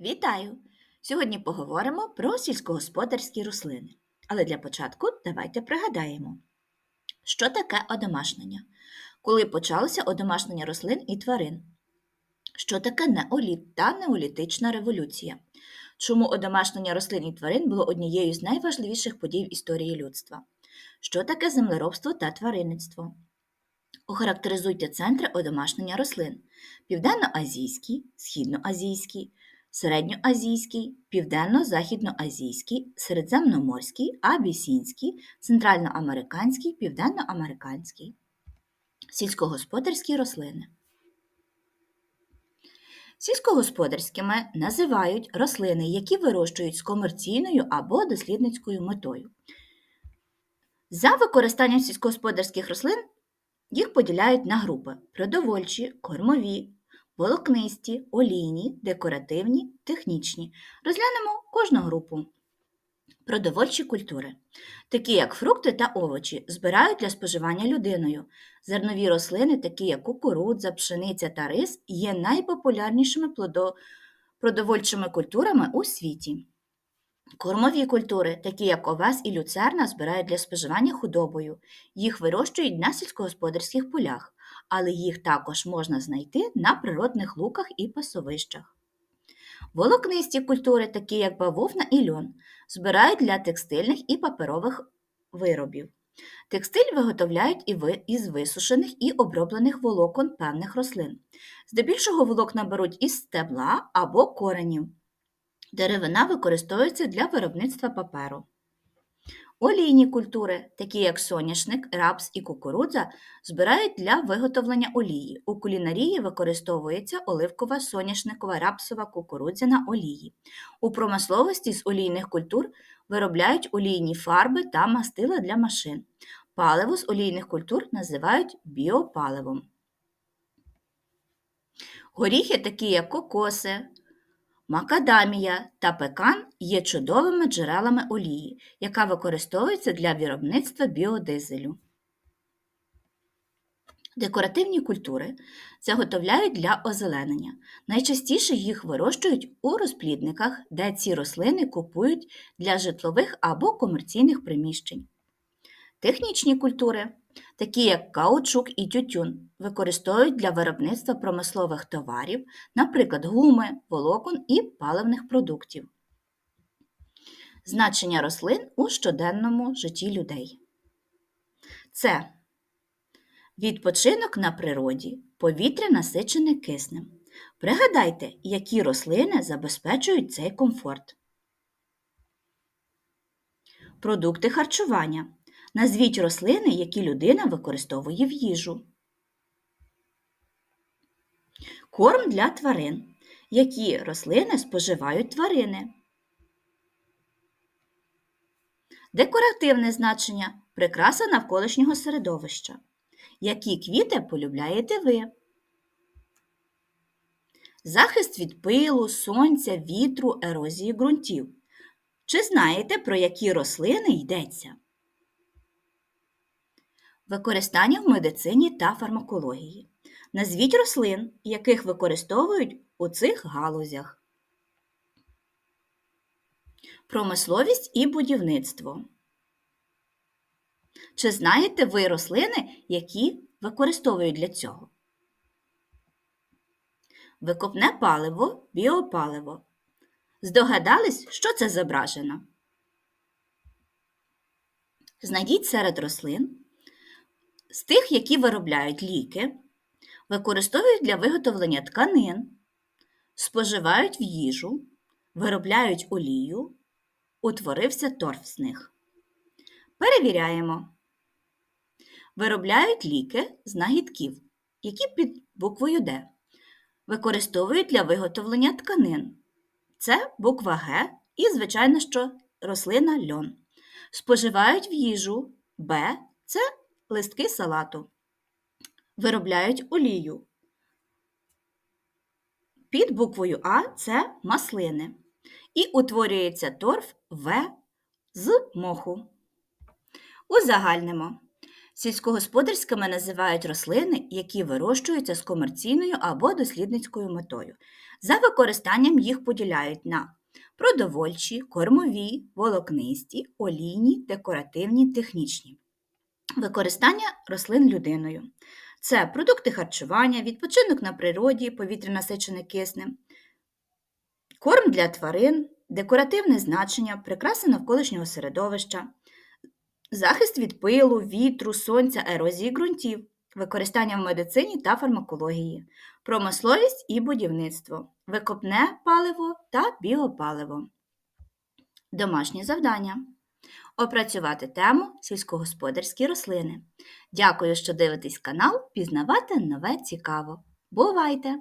Вітаю! Сьогодні поговоримо про сільськогосподарські рослини. Але для початку давайте пригадаємо, що таке одомашнення, коли почалося одомашнення рослин і тварин, що таке неоліт та неолітична революція, чому одомашнення рослин і тварин було однією з найважливіших подій в історії людства, що таке землеробство та тваринництво. Охарактеризуйте центри одомашнення рослин: південно-азійський, східноазійський, середньоазійський, південно-західноазійський, середземноморський, абісінський, центральноамериканський, південноамериканський. Сільськогосподарські рослини. Сільськогосподарськими називають рослини, які вирощують з комерційною або дослідницькою метою. За використанням сільськогосподарських рослин їх поділяють на групи продовольчі, кормові, волокнисті, олійні, декоративні, технічні. Розглянемо кожну групу. Продовольчі культури, такі як фрукти та овочі, збирають для споживання людиною. Зернові рослини, такі як кукурудза, пшениця та рис, є найпопулярнішими продовольчими культурами у світі. Кормові культури, такі як овес і люцерна, збирають для споживання худобою. Їх вирощують на сільськогосподарських полях, але їх також можна знайти на природних луках і пасовищах. Волокнисті культури, такі як бавовна і льон, збирають для текстильних і паперових виробів. Текстиль виготовляють із висушених і оброблених волокон певних рослин. Здебільшого волокна беруть із стебла або коренів. Деревина використовується для виробництва паперу. Олійні культури, такі як соняшник, рапс і кукурудза, збирають для виготовлення олії. У кулінарії використовується оливкова, соняшникова, рапсова, кукурудзяна олії. У промисловості з олійних культур виробляють олійні фарби та мастила для машин. Паливо з олійних культур називають біопаливом. Горіхи, такі як кокоси, Макадамія та пекан є чудовими джерелами олії, яка використовується для виробництва біодизелю. Декоративні культури заготовляють для озеленення. Найчастіше їх вирощують у розплідниках, де ці рослини купують для житлових або комерційних приміщень. Технічні культури, такі як каучук і тютюн, використовують для виробництва промислових товарів, наприклад, гуми, волокон і паливних продуктів. Значення рослин у щоденному житті людей. Це відпочинок на природі, повітря насичене киснем. Пригадайте, які рослини забезпечують цей комфорт. Продукти харчування. Назвіть рослини, які людина використовує в їжу. Корм для тварин. Які рослини споживають тварини? Декоративне значення прикраса навколишнього середовища. Які квіти полюбляєте ви? Захист від пилу, сонця, вітру, ерозії ґрунтів. Чи знаєте, про які рослини йдеться? Використання в медицині та фармакології. Назвіть рослин, яких використовують у цих галузях. Промисловість і будівництво. Чи знаєте ви рослини, які використовують для цього? Викопне паливо, біопаливо. Здогадались, що це зображено? Знайдіть серед рослин з тих, які виробляють ліки, використовують для виготовлення тканин, споживають в їжу, виробляють олію, утворився торф з них. Перевіряємо. Виробляють ліки з нагідків, які під буквою Д. Використовують для виготовлення тканин. Це буква Г і, звичайно, що рослина льон. Споживають в їжу Б це листки салату. Виробляють олію. Під буквою А це маслини. І утворюється торф В з моху. Узагальнимо. Сільськогосподарськими називають рослини, які вирощуються з комерційною або дослідницькою метою. За використанням їх поділяють на продовольчі, кормові, волокнисті, олійні, декоративні, технічні. Використання рослин людиною. Це продукти харчування, відпочинок на природі, повітря насичене киснем, корм для тварин, декоративне значення, прикраси навколишнього середовища, захист від пилу, вітру, сонця, ерозії ґрунтів, використання в медицині та фармакології, промисловість і будівництво, викопне паливо та біопаливо. Домашнє завдання. Опрацювати тему сільськогосподарські рослини. Дякую, що дивитесь канал Пізнавати нове цікаво. Бувайте!